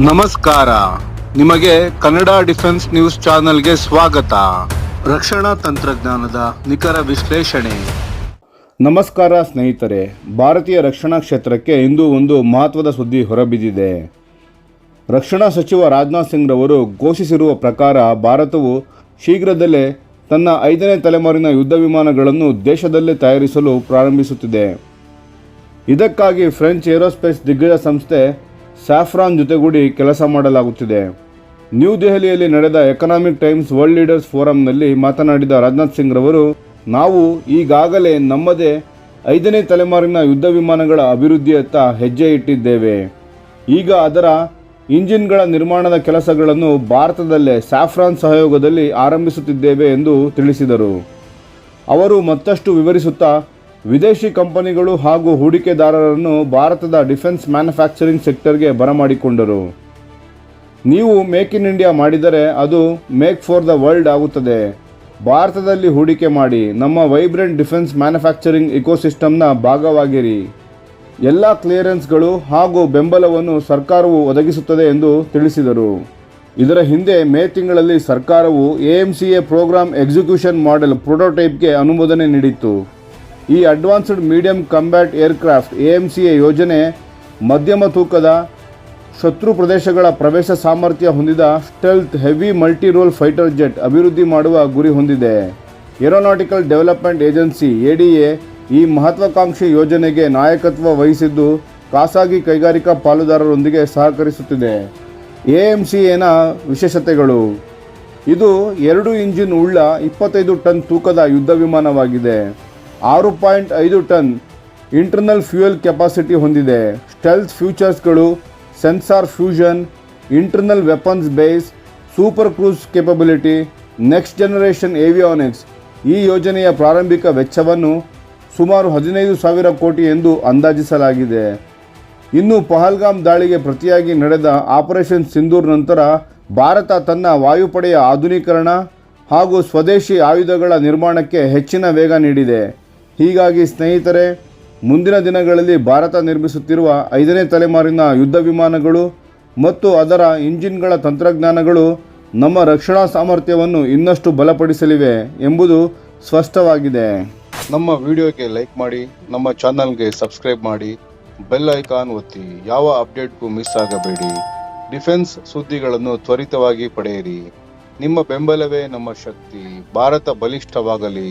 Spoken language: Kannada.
ನಮಸ್ಕಾರ. ನಿಮಗೆ ಕನ್ನಡ ಡಿಫೆನ್ಸ್ ನ್ಯೂಸ್ ಚಾನೆಲ್ಗೆ ಸ್ವಾಗತ. ರಕ್ಷಣಾ ತಂತ್ರಜ್ಞಾನದ ನಿಖರ ವಿಶ್ಲೇಷಣೆ. ನಮಸ್ಕಾರ ಸ್ನೇಹಿತರೆ. ಭಾರತೀಯ ರಕ್ಷಣಾ ಕ್ಷೇತ್ರಕ್ಕೆ ಇಂದು ಒಂದು ಮಹತ್ವದ ಸುದ್ದಿ ಹೊರಬಿದ್ದಿದೆ. ರಕ್ಷಣಾ ಸಚಿವ ರಾಜನಾಥ್ ಸಿಂಗ್ ರವರು ಘೋಷಿಸಿರುವ ಪ್ರಕಾರ ಭಾರತವು ಶೀಘ್ರದಲ್ಲೇ ತನ್ನ ಐದನೇ ತಲೆಮಾರಿನ ಯುದ್ಧ ವಿಮಾನಗಳನ್ನು ದೇಶದಲ್ಲೇ ತಯಾರಿಸಲು ಪ್ರಾರಂಭಿಸುತ್ತಿದೆ. ಇದಕ್ಕಾಗಿ ಫ್ರೆಂಚ್ ಏರೋಸ್ಪೇಸ್ ದಿಗ್ಗಜ ಸಂಸ್ಥೆ ಸ್ಯಾಫ್ರಾನ್ ಜೊತೆಗೂಡಿ ಕೆಲಸ ಮಾಡಲಾಗುತ್ತಿದೆ. ನ್ಯೂ ದೆಹಲಿಯಲ್ಲಿ ನಡೆದ ಎಕನಾಮಿಕ್ ಟೈಮ್ಸ್ ವರ್ಲ್ಡ್ ಲೀಡರ್ಸ್ ಫೋರಂನಲ್ಲಿ ಮಾತನಾಡಿದ ರಾಜನಾಥ್ ಸಿಂಗ್ ರವರು, ನಾವು ಈಗಾಗಲೇ ನಮ್ಮದೇ ಐದನೇ ತಲೆಮಾರಿನ ಯುದ್ಧ ವಿಮಾನಗಳ ಅಭಿವೃದ್ಧಿಯತ್ತ ಹೆಜ್ಜೆ ಇಟ್ಟಿದ್ದೇವೆ. ಈಗ ಅದರ ಇಂಜಿನ್ಗಳ ನಿರ್ಮಾಣದ ಕೆಲಸಗಳನ್ನು ಭಾರತದಲ್ಲೇ ಸ್ಯಾಫ್ರಾನ್ ಸಹಯೋಗದಲ್ಲಿ ಆರಂಭಿಸುತ್ತಿದ್ದೇವೆ ಎಂದು ತಿಳಿಸಿದರು. ಅವರು ಮತ್ತಷ್ಟು ವಿವರಿಸುತ್ತಾ ವಿದೇಶಿ ಕಂಪನಿಗಳು ಹಾಗೂ ಹೂಡಿಕೆದಾರರನ್ನು ಭಾರತದ ಡಿಫೆನ್ಸ್ ಮ್ಯಾನುಫ್ಯಾಕ್ಚರಿಂಗ್ ಸೆಕ್ಟರ್ಗೆ ಬರಮಾಡಿಕೊಂಡರು. ನೀವು ಮೇಕ್ ಇನ್ ಇಂಡಿಯಾ ಮಾಡಿದರೆ ಅದು ಮೇಕ್ ಫಾರ್ ದ ವರ್ಲ್ಡ್ ಆಗುತ್ತದೆ. ಭಾರತದಲ್ಲಿ ಹೂಡಿಕೆ ಮಾಡಿ, ನಮ್ಮ ವೈಬ್ರೆಂಟ್ ಡಿಫೆನ್ಸ್ ಮ್ಯಾನುಫ್ಯಾಕ್ಚರಿಂಗ್ ಇಕೋಸಿಸ್ಟಮ್ನ ಭಾಗವಾಗಿರಿ. ಎಲ್ಲ ಕ್ಲಿಯರೆನ್ಸ್ಗಳು ಹಾಗೂ ಬೆಂಬಲವನ್ನು ಸರ್ಕಾರವು ಒದಗಿಸುತ್ತದೆ ಎಂದು ತಿಳಿಸಿದರು. ಇದರ ಹಿಂದೆ ಮೇ ತಿಂಗಳಲ್ಲಿ ಸರ್ಕಾರವು A M C A programme execution model ಪ್ರೋಟೋಟೈಪ್ಗೆ ಅನುಮೋದನೆ ನೀಡಿತ್ತು. ಈ advanced medium combat aircraft A M ಸಿಯ ಯೋಜನೆ ಮಧ್ಯಮ ತೂಕದ ಶತ್ರು ಪ್ರದೇಶಗಳ ಪ್ರವೇಶ ಸಾಮರ್ಥ್ಯ ಹೊಂದಿದ stealth heavy multi role fighter jet ಅಭಿವೃದ್ಧಿ ಮಾಡುವ ಗುರಿ ಹೊಂದಿದೆ. ಏರೋನಾಟಿಕಲ್ ಡೆವಲಪ್ಮೆಂಟ್ ಏಜೆನ್ಸಿ ಎ ಈ ಮಹತ್ವಾಕಾಂಕ್ಷಿ ಯೋಜನೆಗೆ ನಾಯಕತ್ವ ವಹಿಸಿದ್ದು ಖಾಸಗಿ ಕೈಗಾರಿಕಾ ಪಾಲುದಾರರೊಂದಿಗೆ ಸಹಕರಿಸುತ್ತಿದೆ. ಎ ಎಂ ಸಿ ಎನ ವಿಶೇಷತೆಗಳು? ಇದು ಎರಡು ಇಂಜಿನ್ ಉಳ್ಳ ಇಪ್ಪತ್ತೈದು ಟನ್ ತೂಕದ ಯುದ್ಧ ವಿಮಾನವಾಗಿದೆ. ಆರು ಪಾಯಿಂಟ್ ಐದು ಟನ್ ಇಂಟರ್ನಲ್ ಫ್ಯೂಯಲ್ ಕೆಪಾಸಿಟಿ ಹೊಂದಿದೆ. Stealth ಫ್ಯೂಚರ್ಸ್ಗಳು, sensor fusion, internal weapons bays, super cruise capability, next generation avionics ಈ ಯೋಜನೆಯ ಪ್ರಾರಂಭಿಕ ವೆಚ್ಚವನ್ನು ಸುಮಾರು ಹದಿನೈದು ಸಾವಿರ ಕೋಟಿ ಎಂದು ಅಂದಾಜಿಸಲಾಗಿದೆ. ಇನ್ನು ಪಹಲ್ಗಾಮ್ ದಾಳಿಗೆ ಪ್ರತಿಯಾಗಿ ನಡೆದ ಆಪರೇಷನ್ ಸಿಂಧೂರ್ ನಂತರ ಭಾರತ ತನ್ನ ವಾಯುಪಡೆಯ ಆಧುನೀಕರಣ ಹಾಗೂ ಸ್ವದೇಶಿ ಆಯುಧಗಳ ನಿರ್ಮಾಣಕ್ಕೆ ಹೆಚ್ಚಿನ ವೇಗ ನೀಡಿದೆ. ಹೀಗಾಗಿ ಸ್ನೇಹಿತರೆ, ಮುಂದಿನ ದಿನಗಳಲ್ಲಿ ಭಾರತ ನಿರ್ಮಿಸುತ್ತಿರುವ ಐದನೇ ತಲೆಮಾರಿನ ಯುದ್ಧ ವಿಮಾನಗಳು ಮತ್ತು ಅದರ ಇಂಜಿನ್ಗಳ ತಂತ್ರಜ್ಞಾನಗಳು ನಮ್ಮ ರಕ್ಷಣಾ ಸಾಮರ್ಥ್ಯವನ್ನು ಇನ್ನಷ್ಟು ಬಲಪಡಿಸಲಿವೆ ಎಂಬುದು ಸ್ಪಷ್ಟವಾಗಿದೆ. ನಮ್ಮ ವಿಡಿಯೋಗೆ ಲೈಕ್ ಮಾಡಿ, ನಮ್ಮ ಚಾನಲ್ಗೆ ಸಬ್ಸ್ಕ್ರೈಬ್ ಮಾಡಿ, ಬೆಲ್ ಐಕಾನ್ ಒತ್ತಿ, ಯಾವ ಅಪ್ಡೇಟ್ಗೂ ಮಿಸ್ ಆಗಬೇಡಿ. ಡಿಫೆನ್ಸ್ ಸುದ್ದಿಗಳನ್ನು ತ್ವರಿತವಾಗಿ ಪಡೆಯಿರಿ. ನಿಮ್ಮ ಬೆಂಬಲವೇ ನಮ್ಮ ಶಕ್ತಿ. ಭಾರತ ಬಲಿಷ್ಠವಾಗಲಿ.